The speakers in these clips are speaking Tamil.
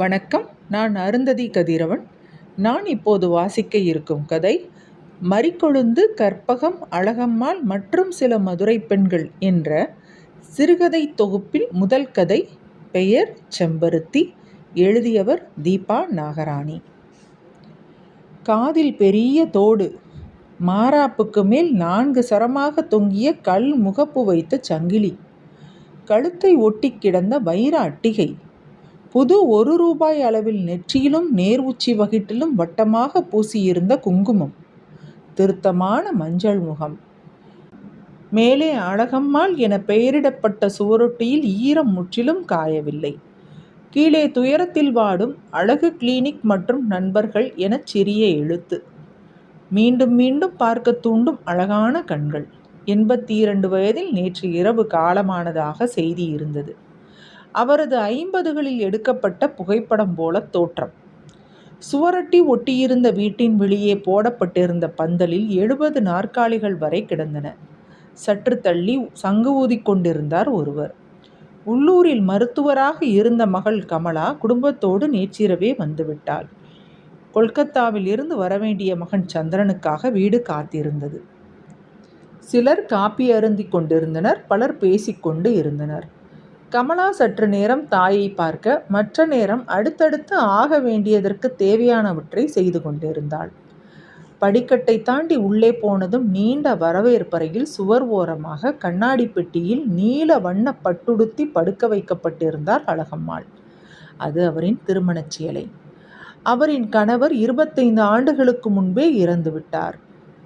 வணக்கம். நான் அருந்ததி கதிரவன். நான் இப்போது வாசிக்க இருக்கும் கதை மறிக்கொழுந்து கற்பகம் அழகம்மாள் மற்றும் சில மதுரை பெண்கள் என்ற சிறுகதை தொகுப்பில் முதல் கதை பெயர் செம்பருத்தி எழுதியவர் தீபா நாகராணி. காதில் பெரிய தோடு மாறாப்புக்கு மேல் நான்கு சரமாக தொங்கிய கல் முகப்பு வைத்த சங்கிலி கழுத்தை ஒட்டி கிடந்த வைர அட்டிகை புது ஒரு ரூபாய் அளவில் நெற்றியிலும் நேர் உச்சி வகிட்டிலும் வட்டமாக பூசியிருந்த குங்குமம். திருத்தமான மஞ்சள் முகம். மேலே அழகம்மாள் என பெயரிடப்பட்ட சுவரொட்டியில் ஈரம் முற்றிலும் காயவில்லை. கீழே துயரத்தில் வாடும் அழகு கிளினிக் மற்றும் நண்பர்கள் என சிறிய எழுத்து. மீண்டும் மீண்டும் பார்க்க தூண்டும் அழகான கண்கள். எண்பத்தி இரண்டு வயதில் நேற்று இரவு காலமானதாக செய்தி இருந்தது. அவரது ஐம்பதுகளில் எடுக்கப்பட்ட புகைப்படம் போல தோற்றம். சுவரட்டி ஒட்டியிருந்த வீட்டின் வெளியே போடப்பட்டிருந்த பந்தலில் எழுபது நாற்காலிகள் வரை கிடந்தன. சற்று தள்ளி சங்கு ஊதிக்கொண்டிருந்தார் ஒருவர். உள்ளூரில் மருத்துவராக இருந்த மகள் கமலா குடும்பத்தோடு நேற்றிரவே வந்துவிட்டாள். கொல்கத்தாவில் இருந்து வரவேண்டிய மகன் சந்திரனுக்காக வீடு காத்திருந்தது. சிலர் காப்பி அருந்தி கொண்டிருந்தனர் பலர் பேசிக்கொண்டு இருந்தனர். கமலா சற்று நேரம் தாயை பார்க்க மற்ற நேரம் அடுத்தடுத்து ஆக வேண்டியதற்கு தேவையானவற்றை செய்து கொண்டிருந்தாள். படிக்கட்டை தாண்டி உள்ளே போனதும் நீண்ட வரவேற்பறையில் சுவர் ஓரமாக கண்ணாடி பெட்டியில் நீல வண்ண பட்டுடுத்தி படுக்க வைக்கப்பட்டிருந்தார் அழகம்மாள். அது அவரின் திருமணச் சேலை. அவரின் கணவர் இருபத்தைந்து ஆண்டுகளுக்கு முன்பே இறந்துவிட்டார்.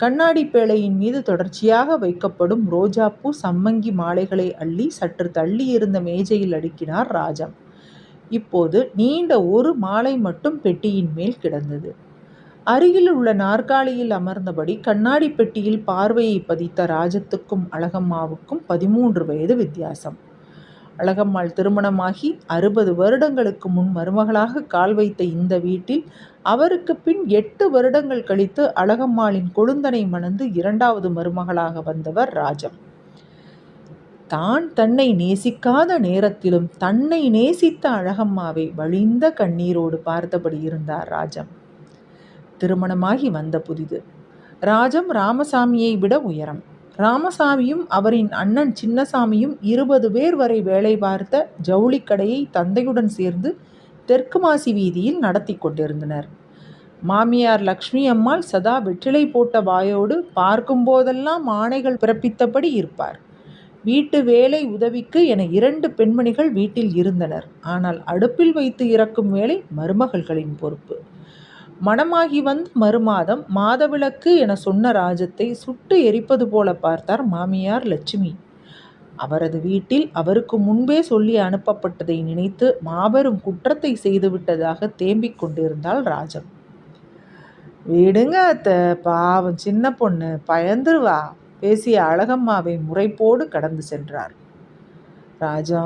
கண்ணாடி பேழையின் மீது தொடர்ச்சியாக வைக்கப்படும் ரோஜாப்பூ சம்மங்கி மாலைகளை அள்ளி சற்று தள்ளி இருந்த மேஜையில் அடுக்கினார் ராஜம். இப்போது நீண்ட ஒரு மாலை மட்டும் பெட்டியின் மேல் கிடந்தது. அருகில் உள்ள நாற்காலியில் அமர்ந்தபடி கண்ணாடி பெட்டியில் பார்வையை பதித்த ராஜத்துக்கும் அழகம்மாவுக்கும் பதிமூன்று வயது வித்தியாசம். அழகம்மாள் திருமணமாகி அறுபது வருடங்களுக்கு முன் மருமகளாக கால் வைத்த இந்த வீட்டில் அவருக்கு பின் எட்டு வருடங்கள் கழித்து அழகம்மாளின் கொழுந்தனை மணந்து இரண்டாவது மருமகளாக வந்தவர் ராஜம். தான் தன்னை நேசிக்காத நேரத்திலும் தன்னை நேசித்த அழகம்மாவை வழிந்த கண்ணீரோடு பார்த்தபடி இருந்தார் ராஜம். திருமணமாகி வந்த புதிது. ராஜம் ராமசாமியை விட உயரம். ராமசாமியும் அவரின் அண்ணன் சின்னசாமியும் இருபது பேர் வரை வேலை பார்த்த ஜவுளிக்கடையை தந்தையுடன் சேர்ந்து தெற்கு மாசி வீதியில் நடத்தி கொண்டிருந்தனர். மாமியார் லக்ஷ்மி அம்மாள் சதா வெற்றிலை போட்ட வாயோடு பார்க்கும் போதெல்லாம் ஆணைகள் பிறப்பித்தபடி இருப்பார். வீட்டு வேலை உதவிக்கு என இரண்டு பெண்மணிகள் வீட்டில் இருந்தனர். ஆனால் அடுப்பில் வைத்து இறக்கும் வேலை மருமகள்களின் பொறுப்பு. மணமாகி வந்து மறுமாதம் மாதவிளக்கு என சொன்ன ராஜத்தை சுட்டு எரிப்பது போல பார்த்தார் மாமியார் லட்சுமி. அவரது வீட்டில் அவருக்கு முன்பே சொல்லி அனுப்பப்பட்டதை நினைத்து மாபெரும் குற்றத்தை செய்துவிட்டதாக தேம்பிக் கொண்டிருந்தாள் ராஜம். விடுங்க அத்த பாவம் சின்ன பொண்ணு பயந்துருவா பேசிய அழகம்மாவை முறைப்போடு கடந்து சென்றார். ராஜா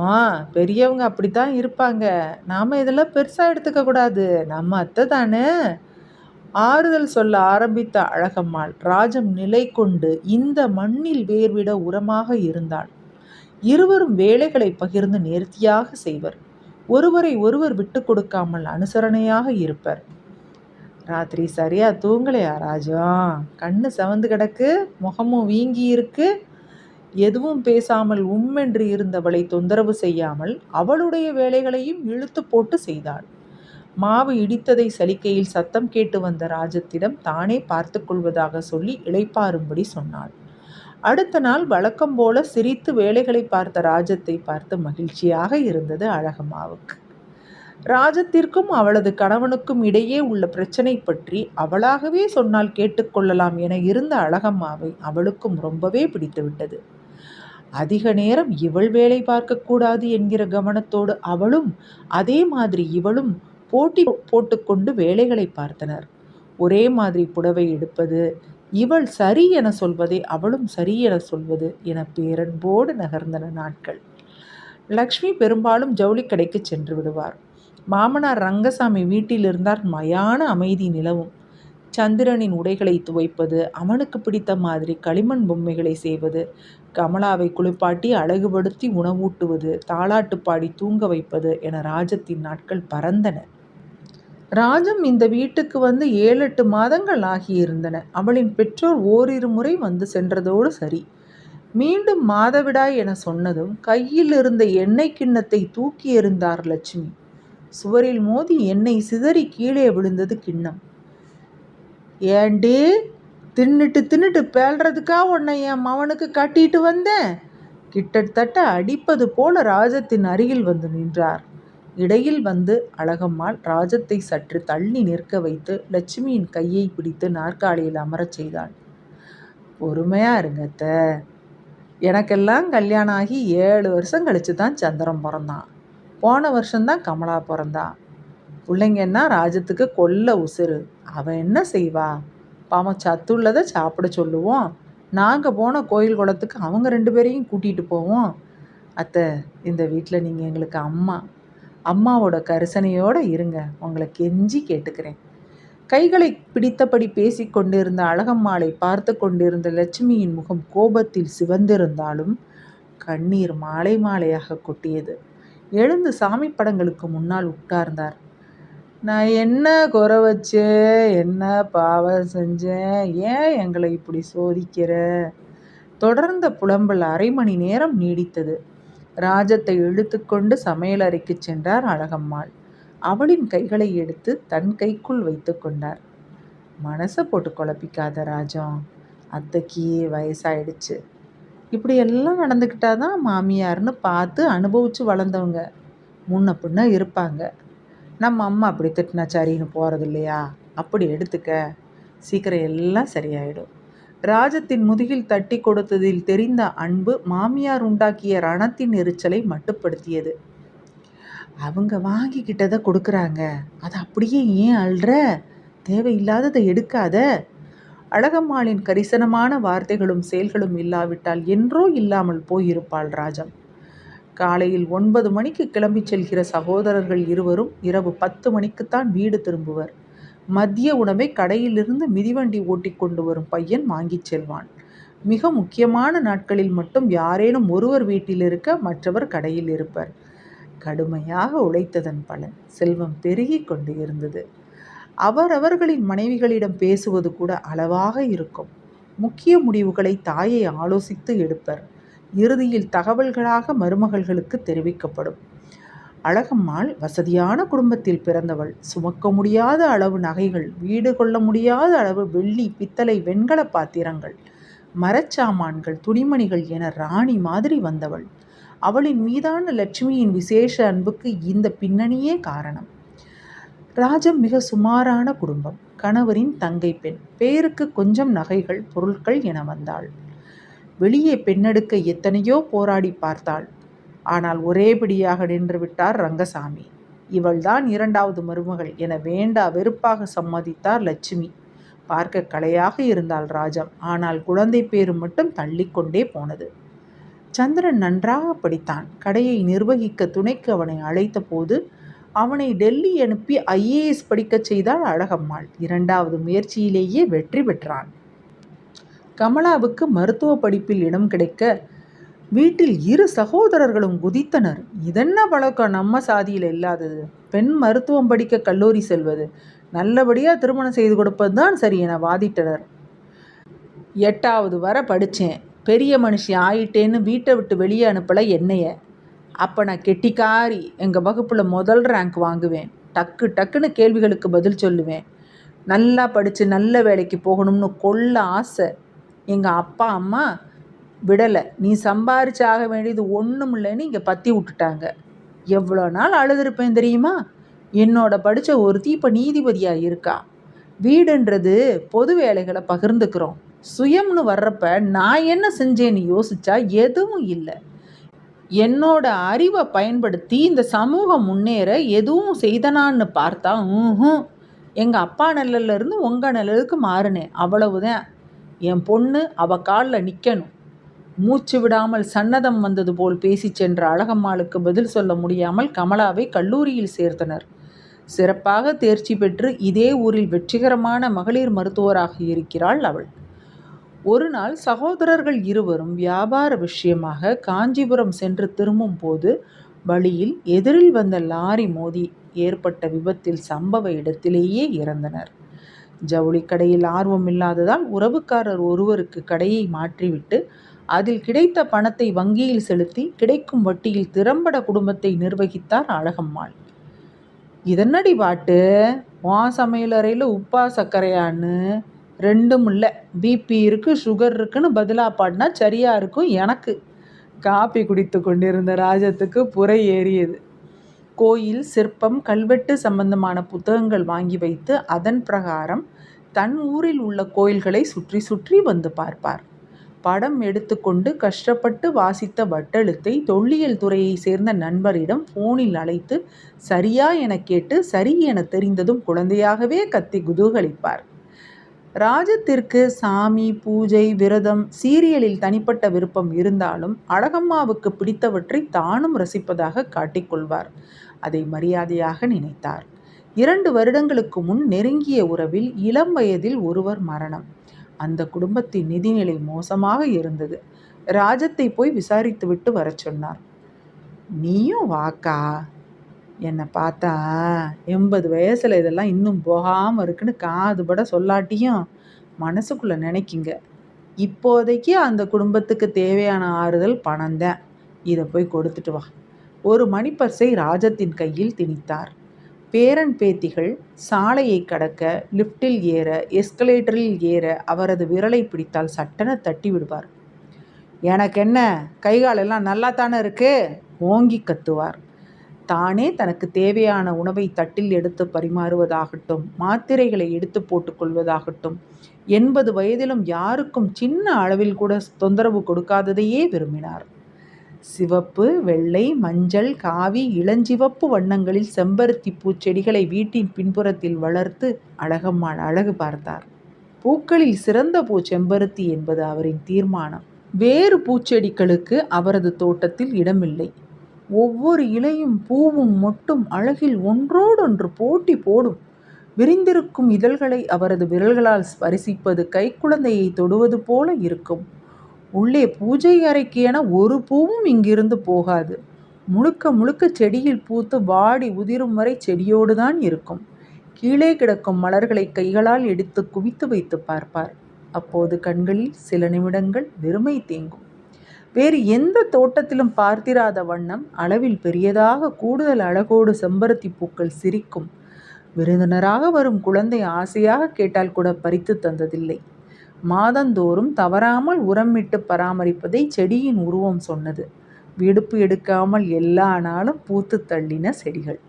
பெரியவங்க அப்படித்தான் இருப்பாங்க. நாம் இதெல்லாம் பெருசாக எடுத்துக்க கூடாது. நம்ம அத்தை தானே ஆறுதல் சொல்ல ஆரம்பித்த அழகம்மாள் ராஜம் நிலை கொண்டு இந்த மண்ணில் வேர்விட உரமாக இருந்தாள். இருவரும் வேலைகளை பகிர்ந்து நேர்த்தியாக செய்வர். ஒருவரை ஒருவர் விட்டு கொடுக்காமல் அனுசரணையாக இருப்பர். ராத்திரி சரியா தூங்கலையா ராஜா? கண்ணு சவந்து கிடக்கு முகமும் வீங்கி இருக்கு. எதுவும் பேசாமல் உம்மென்று இருந்தவளை தொந்தரவு செய்யாமல் அவளுடைய வேலைகளையும் இழுத்து போட்டு செய்தாள். மாவு இடித்ததை சலிக்கையில் சத்தம் கேட்டு வந்த ராஜத்திடம் தானே பார்த்து கொள்வதாக சொல்லி இளைப்பாறும்படி சொன்னாள். அடுத்த நாள் வழக்கம் போல சிரித்து வேலைகளை பார்த்த ராஜத்தை பார்த்து மகிழ்ச்சியாக இருந்தது அழகம்மாவுக்கு. ராஜத்திற்கும் அவளது கணவனுக்கும் இடையே உள்ள பிரச்சனை பற்றி அவளாகவே சொன்னால் கேட்டுக்கொள்ளலாம் என இருந்த அழகம்மாவை அவளுக்கும் ரொம்பவே பிடித்துவிட்டது அதிக நேரம் இவள் வேலை பார்க்கக்கூடாது என்கிற கவனத்தோடு அவளும் அதே மாதிரி இவளும் போட்டி போட்டுக்கொண்டு வேலைகளை பார்த்தனர். ஒரே மாதிரி புடவை எடுப்பது இவள் சரி என சொல்வதை அவளும் சரி என சொல்வது என பேரன்போடு நகர்ந்தன நாட்கள். லக்ஷ்மி பெரும்பாலும் ஜவுளி கடைக்கு சென்று விடுவார். மாமனார் ரங்கசாமி வீட்டில் இருந்தார் மயான அமைதி நிலவும். சந்திரனின் உடைகளை துவைப்பது அவனுக்கு பிடித்த மாதிரி களிமண் பொம்மைகளை செய்வது கமலாவை குளிப்பாட்டி அழகுபடுத்தி உணவூட்டுவது தாளாட்டு பாடி தூங்க வைப்பது என ராஜத்தின் நாட்கள் பறந்தன. ராஜம் இந்த வீட்டுக்கு வந்து ஏழு எட்டு மாதங்கள் ஆகியிருந்தன. அவளின் பெற்றோர் ஓரிரு முறை வந்து சென்றதோடு சரி. மீண்டும் மாதவிடாய் என சொன்னதும் கையில் இருந்த எண்ணெய் கிண்ணத்தை தூக்கி எறிந்தார் லட்சுமி. சுவரில் மோதி எண்ணெய் சிதறி கீழே விழுந்தது கிண்ணம். ஏண்டி? தின்னுட்டு தின்னுட்டு பேழ்றதுக்கா உன்னை என் மவனுக்கு கட்டிட்டு வந்தேன்? கிட்டத்தட்ட அடிப்பது போல ராஜத்தின் அருகில் வந்து நின்றார். இடையில் வந்து அழகம்மாள் ராஜத்தை சற்று தள்ளி நிற்க வைத்து லட்சுமியின் கையை பிடித்து நாற்காலியில் அமரச் செய்தாள். பொறுமையா இருங்கத்த எனக்கெல்லாம் கல்யாணம் ஆகி ஏழு வருஷம் கழிச்சு தான் சந்திரன் பிறந்தான் போன வருஷம்தான் கமலா பிறந்தா. பிள்ளைங்கன்னா ராஜத்துக்கு கொல்ல உசுறு. அவன் என்ன செய்வா? பாவம் சத்துள்ளதை சாப்பிட சொல்லுவோம். நாங்கள் போன கோயில் குளத்துக்கு அவங்க ரெண்டு பேரையும் கூட்டிகிட்டு போவோம். அத்தை இந்த வீட்டில் நீங்கள் எங்களுக்கு அம்மா. அம்மாவோட கரிசனையோடு இருங்க. உங்களை கெஞ்சி கேட்டுக்கிறேன். கைகளை பிடித்தபடி பேசிக்கொண்டிருந்த அழகம்மாளை பார்த்து கொண்டிருந்த லட்சுமியின் முகம் கோபத்தில் சிவந்திருந்தாலும் கண்ணீர் மாலை மாலையாக கொட்டியது. எழுந்து சாமி படங்களுக்கு முன்னால் உட்கார்ந்தார். நான் என்ன குறை வச்சு? என்ன பாவம் செஞ்சேன் ஏன் எங்களை இப்படி சோதிக்கிற? தொடர்ந்த புலம்பல் அரை மணி நேரம் நீடித்தது. ராஜத்தை இழுத்துக்கொண்டு சமையலறைக்கு சென்றார் அழகம்மாள். அவளின் கைகளை எடுத்து தன் கைக்குள் வைத்து கொண்டார். மனசை போட்டு குழப்பிக்காத ராஜம் அத்தைக்கு வயசாயிடுச்சு. இப்படியெல்லாம் நடந்துக்கிட்டா தான் மாமியார்னு பார்த்து அனுபவித்து வளர்ந்தவங்க. முன்ன பின்ன இருப்பாங்க. நம்ம அம்மா அப்படி திட்டினா சரின்னு போகிறது இல்லையா அப்படி எடுத்துக்க. சீக்கிரம் எல்லாம் சரியாயிடும். ராஜத்தின் முதுகில் தட்டி கொடுத்ததில் தெரிந்த அன்பு மாமியார் உண்டாக்கிய ரணத்தின் எரிச்சலை மட்டுப்படுத்தியது. அவங்க வாங்கிக்கிட்டதை கொடுக்குறாங்க. அதை அப்படியே ஏன் அல்ற தேவையில்லாததை எடுக்காத? அழகம்மாளின் கரிசனமான வார்த்தைகளும் செயல்களும் இல்லாவிட்டால் என்றோ இல்லாமல் போயிருப்பாள் ராஜம். காலையில் ஒன்பது மணிக்கு கிளம்பி செல்கிற சகோதரர்கள் இருவரும் இரவு பத்து மணிக்குத்தான் வீடு திரும்புவர். மதிய உணவை கடையிலிருந்து மிதிவண்டி ஓட்டி கொண்டு வரும் பையன் வாங்கிச் செல்வான். மிக முக்கியமான நாட்களில் மட்டும் யாரேனும் ஒருவர் வீட்டில் இருக்க மற்றவர் கடையில் இருப்பர். கடுமையாக உழைத்ததன் பலன் செல்வம் பெருகி கொண்டு இருந்தது. அவரவர்களின் மனைவிகளிடம் பேசுவது கூட அளவாக இருக்கும். முக்கிய முடிவுகளை தாயை ஆலோசித்து எடுப்பர். இறுதியில் தகவல்களாக மருமகள்களுக்கு தெரிவிக்கப்படும். அழகம்மாள் வசதியான குடும்பத்தில் பிறந்தவள். சுமக்க முடியாத அளவு நகைகள் வீடு கொள்ள முடியாத அளவு வெள்ளி பித்தளை வெண்கல பாத்திரங்கள் மரச்சாமான்கள் துணிமணிகள் என ராணி மாதிரி வந்தவள். அவளின் மீதான லட்சுமியின் விசேஷ அன்புக்கு இந்த பின்னணியே காரணம். ராஜம் மிக சுமாரான குடும்பம். கணவரின் தங்கை பெண். பேருக்கு கொஞ்சம் நகைகள் பொருட்கள் என வந்தாள். வெளியே பெண்ணெடுக்க எத்தனையோ போராடி பார்த்தாள். ஆனால் ஒரேபடியாக நின்று விட்டார் ரங்கசாமி. இவள்தான் இரண்டாவது மருமகள் என வேண்டா வெறுப்பாக சம்மதித்தார் லட்சுமி. பார்க்க கலையாக இருந்தாள் ராஜம். ஆனால் குழந்தை பேரு மட்டும் தள்ளிக்கொண்டே போனது. சந்திரன் நன்றாக படித்தான். கடையை நிர்வகிக்க துணைக்கு அவனை அழைத்த போது அவனை டெல்லி அனுப்பி ஐஏஎஸ் படிக்கச் செய்தால் அழகம்மாள். இரண்டாவது முயற்சியிலேயே வெற்றி பெற்றான். கமலாவுக்கு மருத்துவ படிப்பில் இடம் கிடைக்க வீட்டில் இரு சகோதரர்களும் குதித்தனர். இதென்ன பழக்கம் நம்ம சாதியில் இல்லாதது. பெண் மருத்துவம் படிக்க கல்லூரி செல்வது. நல்லபடியாக திருமணம் செய்து கொடுப்பது தான் சரி என வாதிட்டனர். எட்டாவது வர படித்தேன் பெரிய மனுஷி ஆயிட்டேன்னு வீட்டை விட்டு வெளியே அனுப்பலை என்னைய. அப்போ நான் கெட்டிக்காரி. எங்கள் வகுப்பில் முதல் ரேங்க் வாங்குவேன். டக்கு டக்குன்னு கேள்விகளுக்கு பதில் சொல்லுவேன். நல்லா படித்து நல்ல வேலைக்கு போகணும்னு கொள்ள ஆசை. எங்கள் அப்பா அம்மா விடலை. நீ சம்பாரிச்சு ஆக வேண்டியது ஒன்றும் இல்லைன்னு இங்கே பற்றி விட்டுட்டாங்க. எவ்வளோ நாள் அழுதுருப்பேன் தெரியுமா? என்னோட படித்த ஒருத்தி இப்போ நீதிபதியாக இருக்கா? வீடுன்றது பொது வேலைகளை பகிர்ந்துக்கிறோம். சுயம்னு வர்றப்ப நான் என்ன செஞ்சேன்னு யோசிச்சா எதுவும் இல்லை. என்னோட அறிவை பயன்படுத்தி இந்த சமூகம் முன்னேற எதுவும் செய்தனான்னு பார்த்தா ம் எங்கள் அப்பா நிழல்லேருந்து உங்கள் நிழலுக்கு மாறினேன். அவ்வளவுதான். என் பொண்ணு அவள் காலில் நிற்கணும் மூச்சு விடாமல் சன்னதம் வந்தது போல் பேசிச் சென்ற அழகம்மாளுக்கு பதில் சொல்ல முடியாமல் கமலாவை கல்லூரியில் சேர்த்தனர். சிறப்பாக தேர்ச்சி பெற்று இதே ஊரில் வெற்றிகரமான மகளிர் மருத்துவராக இருக்கிறாள் அவள். ஒரு நாள் சகோதரர்கள் இருவரும் வியாபார விஷயமாக காஞ்சிபுரம் சென்று திரும்பும் போது வழியில் எதிரில் வந்த லாரி மோதி ஏற்பட்ட விபத்தில் சம்பவ இடத்திலேயே இறந்தனர். ஜவுளி கடையில் ஆர்வம் இல்லாததால் உறவுக்காரர் ஒருவருக்கு கடையை மாற்றிவிட்டு அதில் கிடைத்த பணத்தை வங்கியில் செலுத்தி கிடைக்கும் வட்டியில் திறம்பட குடும்பத்தை நிர்வகித்தார் அழகம்மாள். இதனடி பாட்டு? வா சமையலறையில் உப்பா சர்க்கரையான்னு. ரெண்டும் இல்லை. பிபி இருக்குது சுகர் இருக்குன்னு பதிலாக பாடினா சரியாக இருக்கும் எனக்கு. காப்பி குடித்து கொண்டிருந்த ராஜத்துக்கு புரை ஏறியது. கோயில் சிற்பம் கல்வெட்டு சம்பந்தமான புத்தகங்கள் வாங்கி வைத்து அதன் பிரகாரம் தன் ஊரில் உள்ள கோயில்களை சுற்றி சுற்றி வந்து பார்ப்பார். படம் எடுத்துக்கொண்டு கஷ்டப்பட்டு வாசித்த வட்டெழுத்தை தொல்லியல் துறையை சேர்ந்த நண்பரிடம் போனில் அழைத்து சரியா என கேட்டு சரி என தெரிந்ததும் குழந்தையாகவே கத்தி குதூகலிப்பார். ராஜத்திற்கு சாமி பூஜை விரதம் சீரியலில் தனிப்பட்ட விருப்பம் இருந்தாலும் அழகம்மாவுக்கு பிடித்தவற்றை தானும் ரசிப்பதாக காட்டிக்கொள்வார். அதை மரியாதையாக நினைத்தார். இரண்டு வருடங்களுக்கு முன் நெருங்கிய உறவில் இளம் வயதில் ஒருவர் மரணம். அந்த குடும்பத்தின் நிதிநிலை மோசமாக இருந்தது. ராஜத்தை போய் விசாரித்து விட்டு வர சொன்னார். நீயும் வாக்கா? என்னை பார்த்தா எண்பது வயசில் இதெல்லாம் இன்னும் போகாமல் இருக்குன்னு காதுபட சொல்லாட்டியும் மனசுக்குள்ளே நினைக்கிங்க. இப்போதைக்கு அந்த குடும்பத்துக்கு தேவையான ஆறுதல் பணம் தான். இதை போய் கொடுத்துட்டு வா. ஒரு மணிப்பர்ஸை ராஜத்தின் கையில் திணித்தார். பேரன் பேத்திகள் சாலையை கடக்க லிஃப்டில் ஏற எஸ்கலேட்டரில் ஏற அவரது விரலை பிடித்தால் சட்டென தட்டி விடுவார். எனக்கு என்ன கைகாலெல்லாம் நல்லா தானே இருக்கு? ஓங்கி கத்துவார். தானே தனக்கு தேவையான உணவை தட்டில் எடுத்து பரிமாறுவதாகட்டும் மாத்திரைகளை எடுத்து போட்டுக்கொள்வதாகட்டும் எண்பது வயதிலும் யாருக்கும் சின்ன அளவில் கூட தொந்தரவு கொடுக்காததையே விரும்பினார். சிவப்பு வெள்ளை மஞ்சள் காவி இளஞ்சிவப்பு வண்ணங்களில் செம்பருத்தி பூச்செடிகளை வீட்டின் பின்புறத்தில் வளர்த்து அழகம்மாள் அழகு பார்த்தார். பூக்களில் சிறந்த பூ செம்பருத்தி என்பது அவரின் தீர்மானம். வேறு பூச்செடிகளுக்கு அவரது தோட்டத்தில் இடமில்லை. ஒவ்வொரு இலையும் பூவும் மொட்டும் அழகில் ஒன்றோடொன்று போட்டி போடும். விரிந்திருக்கும் இதழ்களை அவரது விரல்களால் ஸ்பரிசிப்பது கைக்குழந்தையை தொடுவது போல இருக்கும். உள்ளே பூஜை அறைக்கு என ஒரு பூவும் இங்கிருந்து போகாது. முழுக்க முழுக்க செடியில் பூத்து வாடி உதிரும் வரை செடியோடு தான் இருக்கும். கீழே கிடக்கும் மலர்களை கைகளால் எடுத்து குவித்து வைத்து பார்ப்பார். அப்போது கண்களில் சில நிமிடங்கள் வெறுமை தேங்கும். வேறு எந்த தோட்டத்திலும் பார்த்திராத வண்ணம் அளவில் பெரியதாக கூடுதல் அழகோடு செம்பருத்தி பூக்கள் சிரிக்கும். விருந்தினராக வரும் குழந்தை ஆசையாக கேட்டால் கூட பறித்து தந்ததில்லை. மாதந்தோறும் தவறாமல் உரமிட்டு பராமரிப்பதை செடியின் உருவம் சொன்னது. விடுப்பு எடுக்காமல் எல்லா நாளும் பூத்து தள்ளின செடிகள்.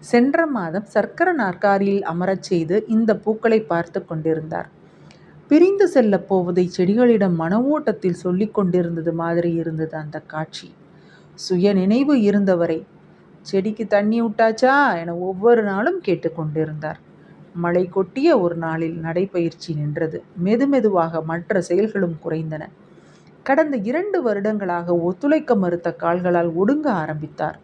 சென்ற மாதம் சர்க்கர நாற்காரியில் அமரச் செய்து இந்த பூக்களை பார்த்து கொண்டிருந்தார். பிரிந்து செல்லப் போவதை செடிகளிடம் மன ஓட்டத்தில் சொல்லிக் கொண்டிருந்தது மாதிரி இருந்தது அந்த காட்சி. சுய நினைவு இருந்தவரை. செடிக்கு தண்ணி விட்டாச்சா என ஒவ்வொரு நாளும் கேட்டுக்கொண்டிருந்தார் மழை கொட்டிய ஒரு நாளில் நடைபயிற்சி நின்றது. மெதுமெதுவாக மற்ற செயல்களும் குறைந்தன. கடந்த இரண்டு வருடங்களாக ஒத்துழைக்க மறுத்த கால்களால் ஒடுங்க ஆரம்பித்தார்.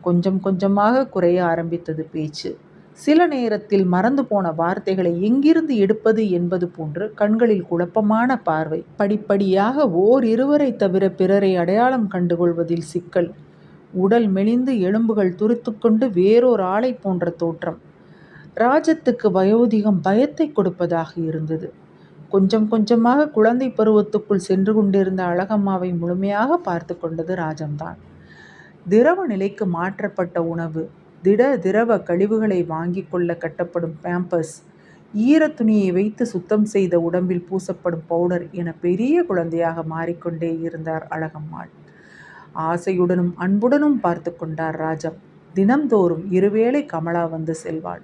கொஞ்சம் கொஞ்சமாக குறைய ஆரம்பித்தது பேச்சு. சில நேரத்தில் மறந்து போன வார்த்தைகளை எங்கிருந்து எடுப்பது என்பது போன்று கண்களில் குழப்பமான பார்வை படிப்படியாக ஓர் இருவரை தவிர பிறரை அடையாளம் கண்டுகொள்வதில் சிக்கல் உடல் மெலிந்து எலும்புகள் துருத்துக்கொண்டு வேறொரு ஆளை போன்ற தோற்றம். ராஜத்துக்கு வயோதிகம் பயத்தை கொடுப்பதாக இருந்தது. கொஞ்சம் கொஞ்சமாக குழந்தை பருவத்துக்குள் சென்று கொண்டிருந்த அழகம்மாவை முழுமையாக பார்த்து கொண்டது ராஜம்தான். திரவ நிலைக்கு மாற்றப்பட்ட உணவு திட திரவ கழிவுகளை வாங்கி கொள்ள கட்டப்படும் பேம்பஸ் ஈர துணியை வைத்து சுத்தம் செய்த உடம்பில் பூசப்படும் பவுடர் என பெரிய குழந்தையாக மாறிக்கொண்டே இருந்தார் அழகம்மாள். ஆசையுடனும் அன்புடனும் பார்த்து கொண்டார் ராஜம். தினம்தோறும் இருவேளை கமலா வந்து செல்வாள்.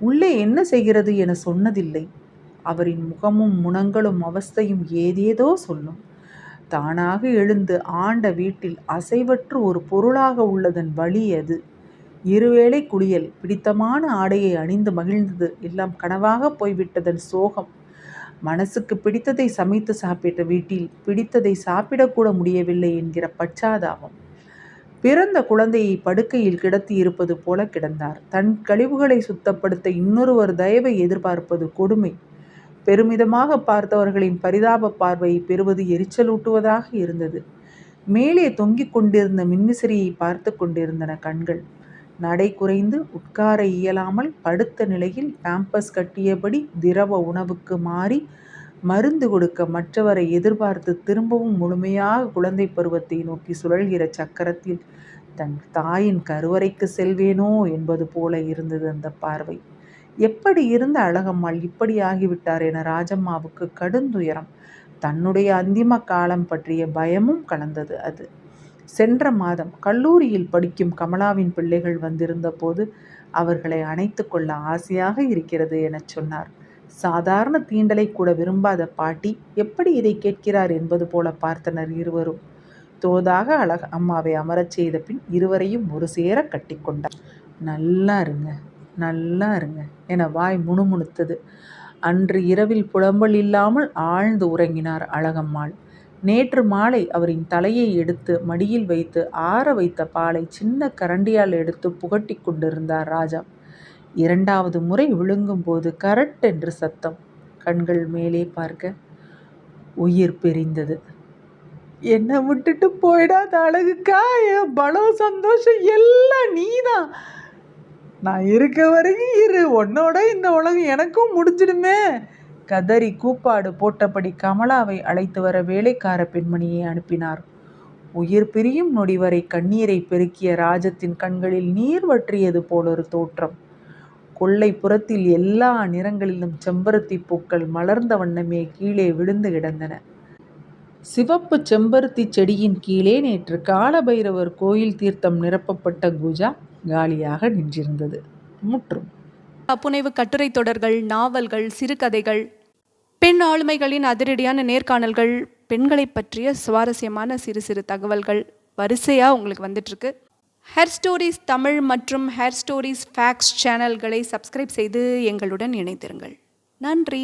உள்ளே என்ன செய்கிறது என சொன்னதில்லை. அவரின் முகமும் முனங்களும் அவஸ்தையும் ஏதேதோ சொல்லும். தானாக எழுந்து ஆண்ட வீட்டில் அசைவற்று ஒரு பொருளாக உள்ளதன் வழி அது. இருவேளை குளியல் பிடித்தமான ஆடையை அணிந்து மகிழ்ந்தது. எல்லாம் கனவாக போய்விட்டதன் சோகம். மனசுக்கு பிடித்ததை சமைத்து சாப்பிட்ட வீட்டில் பிடித்ததை சாப்பிடக்கூட முடியவில்லை என்கிற பச்சாதாபம். பிறந்த குழந்தையை படுக்கையில் கிடத்தி இருப்பது போல கிடந்தார். தன் கழிவுகளை சுத்தப்படுத்த இன்னொருவர் தயவை எதிர்பார்ப்பது கொடுமை. பெருமிதமாக பார்த்தவர்களின் பரிதாப பார்வையை பெறுவது எரிச்சலூட்டுவதாக இருந்தது. மேலே தொங்கிக் கொண்டிருந்த மின்விசிறியை பார்த்து கொண்டிருந்தன கண்கள். நடை குறைந்து உட்கார இயலாமல் படுத்த நிலையில் பேம்பஸ் கட்டியபடி திரவ உணவுக்கு மாறி மருந்து கொடுக்க மற்றவரை எதிர்பார்த்து திரும்பவும் முழுமையாக குழந்தை பருவத்தை நோக்கி சுழல்கிற சக்கரத்தில் தன் தாயின் கருவறைக்கு செல்வேனோ? என்பது போல இருந்தது அந்த பார்வை. எப்படி இருந்த அழகம்மாள்? இப்படி ஆகிவிட்டார் என ராஜம்மாவுக்கு கடுந்துயரம் தன்னுடைய அந்திம காலம் பற்றிய பயமும் கலந்தது அது. சென்ற மாதம் கல்லூரியில் படிக்கும் கமலாவின் பிள்ளைகள் வந்திருந்த போது அவர்களை அணைத்து கொள்ள ஆசையாக இருக்கிறது எனச் சொன்னார். சாதாரண தீண்டலை கூட விரும்பாத பாட்டி எப்படி இதை கேட்கிறார் என்பது போல பார்த்தனர் இருவரும். தோதாக அழக அம்மாவை அமரச் செய்த பின் இருவரையும் ஒரு சேர கட்டிக்கொண்டார் நல்லா இருங்க நல்லா இருங்க என வாய் முணுமுணுத்தது. அன்று இரவில் புலம்பல் இல்லாமல் ஆழ்ந்து உறங்கினார் அழகம்மாள். நேற்று மாலை அவரின் தலையை எடுத்து மடியில் வைத்து ஆற வைத்த பாலை சின்ன கரண்டியால் எடுத்து புகட்டி கொண்டிருந்தார் ராஜா. இரண்டாவது முறை விழுங்கும் போது கரட் என்று சத்தம். கண்கள் மேலே பார்க்க உயிர் பிரிந்தது. என்னை விட்டுட்டு போயிடாத அழகுக்கா? என் பலம் சந்தோஷம் எல்லாம் நீதான். நான் இருக்க வரைக்கும் இரு. உன்னோட இந்த உலகம் எனக்கும் முடிஞ்சிடுமே. கதறி கூப்பாடு போட்டபடி கமலாவை அழைத்து வர வேலைக்கார பெண்மணியை அனுப்பினார். உயிர் பிரியும் நொடி வரை கண்ணீரை பெருக்கிய ராஜத்தின் கண்களில் நீர் வற்றியது போலொரு தோற்றம். கொள்ளை புறத்தில் எல்லா நிறங்களிலும் செம்பருத்தி பூக்கள் மலர்ந்த வண்ணமே கீழே விழுந்து கிடந்தன. சிவப்பு செம்பருத்தி செடியின் கீழே நேற்று காலபைரவர் கோயில் தீர்த்தம் நிரப்பப்பட்ட குஜா காலியாக நின்றிருந்தது. முற்றும். அப்புனைவு கட்டுரை தொடர்கள் நாவல்கள் சிறுகதைகள் பெண் ஆளுமைகளின் அதிரடியான நேர்காணல்கள் பெண்களை பற்றிய சுவாரஸ்யமான சிறு சிறு தகவல்கள் வரிசையாக உங்களுக்கு வந்துட்டுருக்கு ஹேர் ஸ்டோரிஸ் தமிழ் மற்றும் ஹேர் ஸ்டோரிஸ் ஃபேக்ஸ் சேனல்களை சப்ஸ்கிரைப் செய்து எங்களுடன் இணைத்திருங்கள் நன்றி.